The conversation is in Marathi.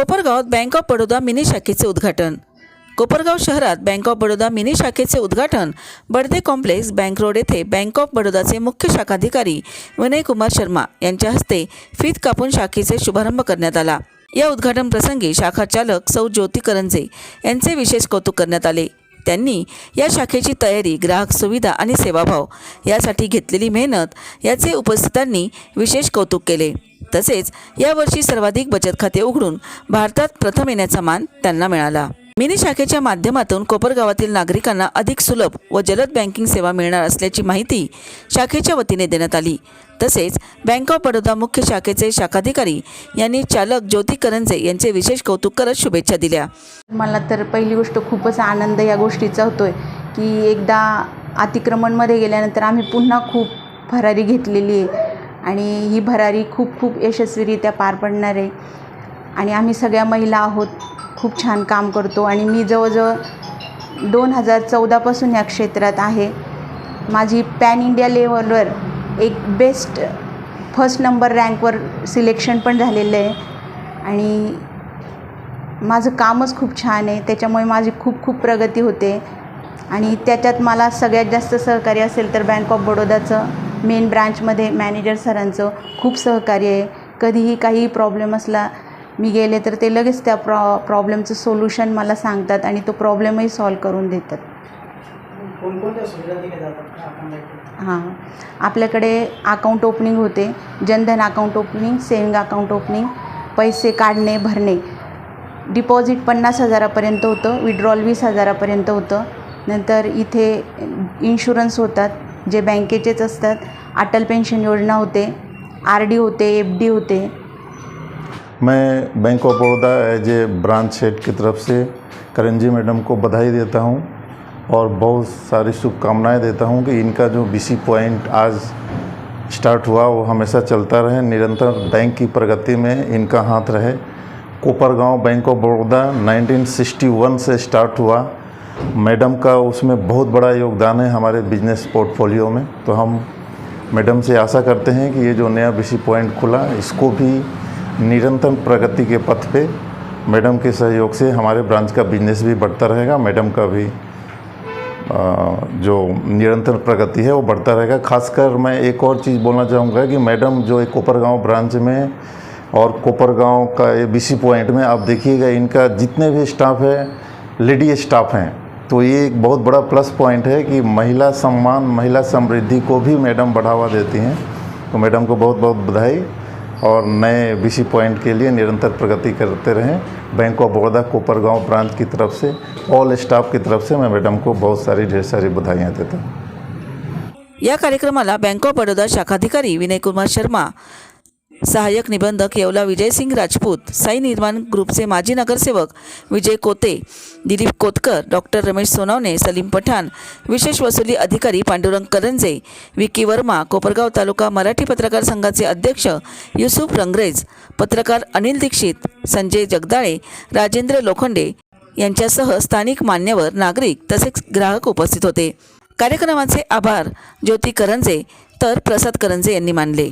कोपरगावात बँक ऑफ बडोदा मिनी शाखेचे उद्घाटन. कोपरगाव शहरात बँक ऑफ बडोदा मिनी शाखेचे उद्घाटन. बडदे कॉम्प्लेक्स बँक रोड येथे बँक ऑफ बडोदाचे मुख्य शाखाधिकारी विनय कुमार शर्मा यांच्या हस्ते फीत कापून शाखेचे शुभारंभ करण्यात आला. या उद्घाटन प्रसंगी शाखा चालक सौ ज्योती करंजे यांचे विशेष कौतुक करण्यात आले. त्यांनी या शाखेची तयारी ग्राहक सुविधा आणि सेवाभाव यासाठी घेतलेली मेहनत याचे उपस्थितांनी विशेष कौतुक केले. तसेच यावर्षी सर्वाधिक बचत खाते उघडून भारतात प्रथम येण्याचा मान त्यांना मिळाला. मिनी शाखेच्या माध्यमातून कोपरगावातील नागरिकांना अधिक सुलभ व जलद बँकिंग सेवा मिळणार असल्याची माहिती शाखेच्या वतीने देण्यात आली. तसेच बँक ऑफ बडोदा मुख्य शाखेचे शाखाधिकारी यांनी चालक ज्योती करंजे यांचे विशेष कौतुक करत शुभेच्छा दिल्या. मला तर पहिली गोष्ट खूपच आनंद या गोष्टीचा होतो आहे की एकदा अतिक्रमणमध्ये गेल्यानंतर आम्ही पुन्हा खूप भरारी घेतलेली आहे. आणि ही भरारी खूप खूप यशस्वीरित्या पार पडणार आहे. आणि आम्ही सगळ्या महिला आहोत. खूप छान काम करतो आणि मी जवळजवळ दोन हजार चौदापासून या क्षेत्रात आहे. माझी पॅन इंडिया लेवलवर एक बेस्ट फर्स्ट नंबर रँकवर सिलेक्शन पण झालेलं आहे. आणि माझं कामच खूप छान आहे. त्याच्यामुळे माझी खूप खूप प्रगती होते. आणि त्याच्यात मला सगळ्यात जास्त सहकार्य असेल तर बँक ऑफ बडोदाचं मेन ब्रांचमध्ये मॅनेजर सरांचं खूप सहकार्य आहे. कधीही काही प्रॉब्लेम असला मी गेले तर ते लगेच त्या प्रॉ प्रॉब्लेमचं सोल्युशन मला सांगतात आणि तो प्रॉब्लेमही सॉल्व करून देतात. हां. आपल्याकडे अकाउंट ओपनिंग होते. Jan Dhan account opening saving account opening पैसे काढणे भरणे. डिपॉझिट पन्नास हजारापर्यंत होतं. विड्रॉल वीस हजारापर्यंत होतं. नंतर इथे इन्शुरन्स होतात जे बँकेचेच असतात. अटल पेन्शन योजना होते. आर डी होते एफ डी होते. मैं bank of Baroda as a branch head की तरफ़ से करण जी मैडम को बधाई देता हूँ और बहुत सारी शुभकामनाएँ देता हूँ कि इनका जो बीसी पॉइंट आज स्टार्ट हुआ, वो हमेशा चलता रहे, निरंतर बैंक की प्रगति में इनका हाथ रहे। कोपरगांव बैंक ऑफ़ बड़ौदा 1961 से स्टार्ट हुआ। मैडम का उसमें बहुत बड़ा योगदान है हमारे बिज़नेस पोर्टफोलियो में। तो हम मैडम से आशा करते हैं कि ये जो नया बीसी पॉइंट खुला, इसको भी निरंतर प्रगति के पथ पे मैडम के सहयोग से हमारे ब्रांच का बिज़नेस भी बढ़ता रहेगा, मैडम का भी जो निरंतर प्रगति है वो बढ़ता रहेगा। खासकर मैं एक और चीज़ बोलना चाहूँगा कि मैडम जो एक कोपरगांव ब्रांच में और कोपरगांव का ये बीसी पॉइंट में आप देखिएगा, इनका जितने भी स्टाफ है लेडी स्टाफ हैं तो ये एक बहुत बड़ा प्लस पॉइंट है कि महिला सम्मान, महिला समृद्धि को भी मैडम बढ़ावा देती हैं। तो मैडम को बहुत बहुत बधाई। और नए बीसी पॉइंट के लिए निरंतर प्रगति करते रहें। Bank of Baroda Kopargaon branch की तरफ़ से ऑल स्टाफ की तरफ़ से मैं मैडम को बहुत सारी, ढेर सारी बधाइयाँ देता हूँ। या कार्यक्रमाला बँक ऑफ़ बडोदा शाखाधिकारी विनय कुमार शर्मा सहाय्यक निबंधक येवला विजयसिंग राजपूत साई निर्माण ग्रुपचे माजी नगरसेवक विजय कोते दिलीप कोतकर डॉक्टर रमेश सोनवणे सलीम पठाण विशेष वसुली अधिकारी पांडुरंग करंजे विकी वर्मा कोपरगाव तालुका मराठी पत्रकार संघाचे अध्यक्ष युसुफ रंगरेज पत्रकार अनिल दीक्षित संजय जगदाळे राजेंद्र लोखंडे यांच्यासह स्थानिक मान्यवर नागरिक तसेच ग्राहक उपस्थित होते. कार्यक्रमाचे आभार ज्योती करंजे तर प्रसाद करंजे यांनी मानले.